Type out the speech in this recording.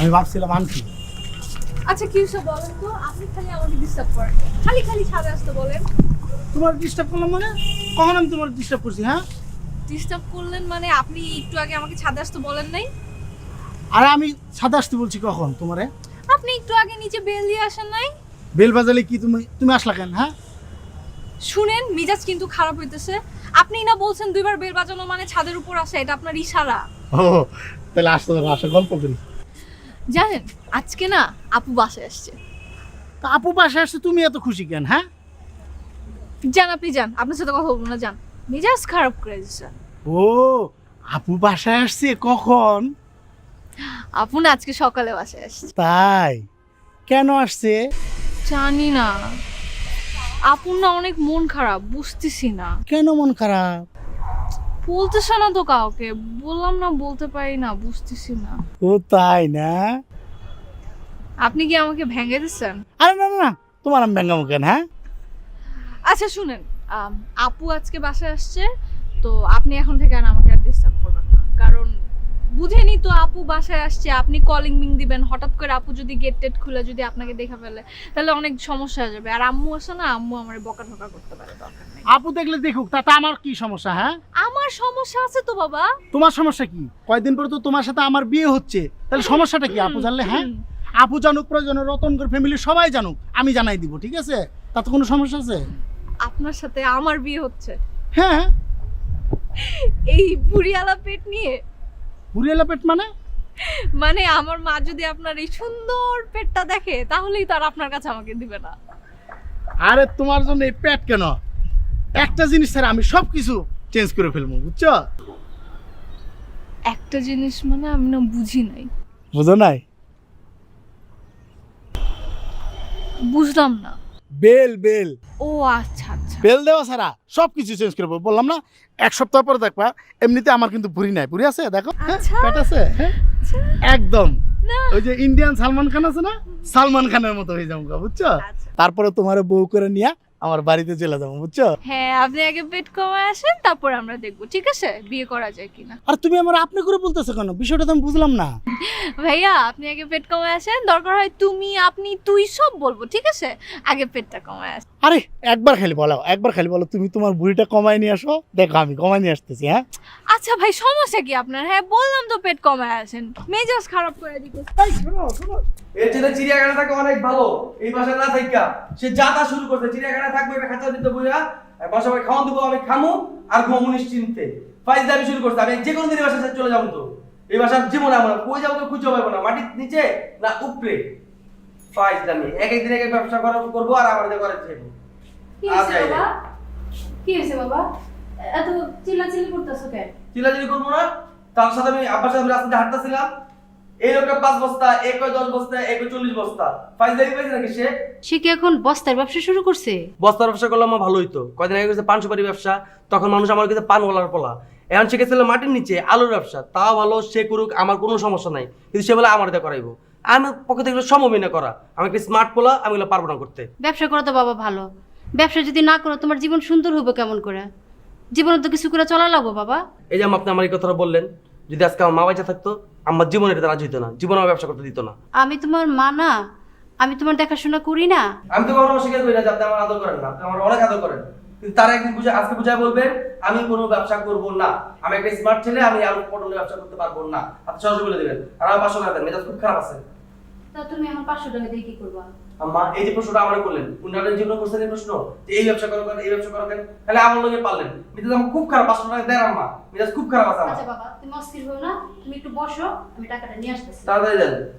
আমি ভাবছিলাম আনছি। আচ্ছা কি সব বলেন তো? আপনি খালি আমাকে ডিস্টার্ব করেন। খালি খালি ছাদে আসতে বলেন। তোমার ডিস্টার্ব করলাম মানে? কখন আমি তোমার ডিস্টার্ব করছি হ্যাঁ? ডিস্টার্ব করলেন মানে আপনি একটু আগে আমাকে ছাদে আসতে বলেন নাই? আরে আমি সাদা আসতে বলছি কখন তোমারে? আপনি একটু আগে নিচে বেল দিয়ে আসেন নাই? বেল বাজালে কি তুমি তুমি আসলা কেন হ্যাঁ? শুনেন মিজাজ কিন্তু খারাপ হইতেছে। আপনি না বলছেন দুইবার বেল বাজানো মানে ছাদের উপর আসে এটা আপনার ইশারা। ও তাহলে আসতে আসে গল্প করি। জানেন আজকে না আপু বাসায় আসছে। তা আপু পাশে আসছে তুমি এত খুশি কেন হ্যাঁ? যান আপনি যান আপনার সাথে কথা বলব না যান। মেজাজ খারাপ করে দিচ্ছে ও আপু বাসায় আসছে কখন? আপু না আজকে সকালে বাসায় আসছে। তাই? কেন আসছে? জানি না। আপুর না অনেক মন খারাপ বুঝতেছি না। কেন মন খারাপ? বলতেছে না তো কাউকে। বললাম না বলতে পারি না বুঝতেছি না। ও তাই না? আপনি কি আমাকে ভেঙে দিচ্ছেন? আরে না না না তোমার আমি ব্যাঙ্গামো কেন হ্যাঁ? আচ্ছা শুনেন আম, আপু আজকে বাসায় আসছে তো আপনি এখন থেকে আর আমাকে আর ডিস্টার্ব করবেন না কারণ বুঝেনি তো আপু বাসায় আসছে আপনি কলিং মিং দিবেন হঠাৎ করে আপু যদি গেট টেট খুলে যদি আপনাকে দেখা ফেলে তাহলে অনেক সমস্যা হয়ে যাবে। আর আম্মু আসে না আম্মু আমার বকা ঠকা করতে পারে দরকার নেই। আপু দেখলে দেখুক তাতে আমার কি সমস্যা হ্যাঁ? আমার সমস্যা আছে তো বাবা। তোমার সমস্যা কি? কয়েকদিন পরে তো তোমার সাথে আমার বিয়ে হচ্ছে। তাহলে সমস্যাটা কি আপু জানলে হ্যাঁ? আপু জানুক প্রয়োজনে রতনকর ফ্যামিলি সবাই জানুক আমি জানাই দিব ঠিক আছে? তাতে কোনো সমস্যা আছে? আপনার সাথে আমার বিয়ে হচ্ছে। হ্যাঁ। এই বুড়িয়ালা পেট নিয়ে বুড়িয়ালা পেট মানে? মানে আমার মা যদি আপনার এই সুন্দর পেটটা দেখে তাহলেই তো আর আপনার কাছে আমাকে দিবে না। আরে তোমার জন্য এই পেট কেন? একটা জিনিস ছাড়া আমি সব কিছু চেঞ্জ করে ফেলব বুঝছ? একটা জিনিস মানে আমি না বুঝি নাই। বুঝো নাই? বুঝলাম না। Bell bell. ও আচ্ছা আচ্ছা। বেল দেওয়া ছাড়া সব কিছু চেঞ্জ করব বললাম না এক সপ্তাহ পরে দেখবা এমনিতে আমার কিন্তু ভুড়ি নাই। ভুড়ি আছে? দেখো হ্যাঁ, আচ্ছা। পেট আছে? হ্যাঁ? একদম। ওই যে ইন্ডিয়ান সালমান খান আছে না? সালমান খানের মতো হয়ে যাব গা, বুঝছ? আচ্ছা। তারপরে তোমার বউ করে নিয়ে আমার বাড়িতে চলে যাব বুঝছ? হ্যাঁ আপনি আগে পেট কমায় আসেন তারপর আমরা দেখব ঠিক আছে? বিয়ে করা যায় কিনা। আর তুমি আমার আপনি করে বলতেছো কেন? বিষয়টা তো আমি বুঝলাম না। ভাইয়া আপনি আগে পেট কমায় আসেন দরকার হয় তুমি আপনি তুই সব বলব ঠিক আছে? আগে পেটটা কমায় আসেন। আরে একবার খালি বলো একবার খালি বলো তুমি তোমার বুড়িটা কমাই নিয়ে আসো। দেখো আমি কমাই নিয়ে আসতেছি হ্যাঁ? আচ্ছা ভাই সমস্যা কি আপনার? হ্যাঁ বললাম তো পেট কমায় আসেন। মেজাজ খারাপ করে দিতে এর জন্য চিড়িয়াখানা থাকে অনেক ভালো। এই বাসা না থাকা সে যা তা শুরু করছে চিড়িয়াখানা থাকবে একটা খাঁচা দিতে বইয়া বাসা বাড়ি খাওয়ান দেবো আমি খামু আর ঘুমু নিশ্চিন্তে। ফাইজ দাবি শুরু করছে আমি যে কোনো দিন বাসা চলে যাব তো। এই বাসার জীবনে আমার কই যাব তো খুঁজে পাবো না মাটির নিচে না উপরে? ফাইজ দামি এক একদিন এক এক ব্যবসা করা করব আর আমার দিয়ে করে যাব কি হয়েছে যাই বাবা? কি হয়েছে বাবা? এত চিল্লাচিল্লি করতেছো কেন? চিল্লাচিল্লি করব না। তার সাথে আমি আব্বার সাথে রাস্তাতে হাঁটতেছিলাম। এই লোকের পাঁচ বস্তা এক দশ বস্তা এক চল্লিশ বস্তা। ফাইজ দাবি পেয়েছে নাকি সে? সে কি এখন বস্তার ব্যবসা শুরু করছে? বস্তার ব্যবসা করলে আমার ভালো হইতো। কয়দিন আগে করেছে পান সুপারি ব্যবসা তখন মানুষ আমার কাছে পান ওলার পোলা। এখন সে গেছিল মাটির নিচে আলুর ব্যবসা। তাও ভালো সে করুক আমার কোনো সমস্যা নাই। কিন্তু সে বলে আমার দিয়ে করাইবো। আমার পক্ষে থেকে সম্ভবই না করা। আমি স্মার্ট পোলা আমি এগুলো পারব না করতে। ব্যবসা করা তো বাবা ভালো। ব্যবসা যদি না করো তোমার জীবন সুন্দর হবে কেমন করে? জীবনে তো কিছু করে চলা লাগবো বাবা। এই যে আপনি আমার এই কথাটা বললেন যদি আজকে আমার মা বাচ্চা থাকতো আমার জীবনে এটা রাজি হইতো না জীবনে আমার ব্যবসা করতে দিত না। আমি তোমার মা না আমি তোমার দেখাশোনা করি না। আমি তো কখনো শিখে করি না যাতে আমার আদর করেন না আপনি আমার অনেক আদর করেন। কিন্তু তারা একদিন বুঝে আজকে বুঝায় বলবে আমি কোনো ব্যবসা করব না। আমি একটা স্মার্ট ছেলে আমি আলু পটলের ব্যবসা করতে পারব না। আপনি সহজে বলে দেবেন। আর আমার পাঁচশো টাকা দেন মেজাজ খুব খারাপ আছে। তা তুমি আমার পাঁচশো টাকা দিয়ে কি করবা? আম্মা এই যে প্রশ্নটা আমার করলেন উন্নয়নের জন্য করছেন এই প্রশ্ন? যে এই ব্যবসা করো কেন এই ব্যবসা করো কেন? তাহলে আমার লগে পারলেন। মিতাজ আমার খুব খারাপ পাঁচশো টাকা দেন আম্মা। মিতাজ খুব খারাপ আছে আচ্ছা বাবা তুমি অস্থির হও না তুমি একটু বসো আমি টাকাটা নিয়ে আসতেছি। তাড়াতাড়ি দেন।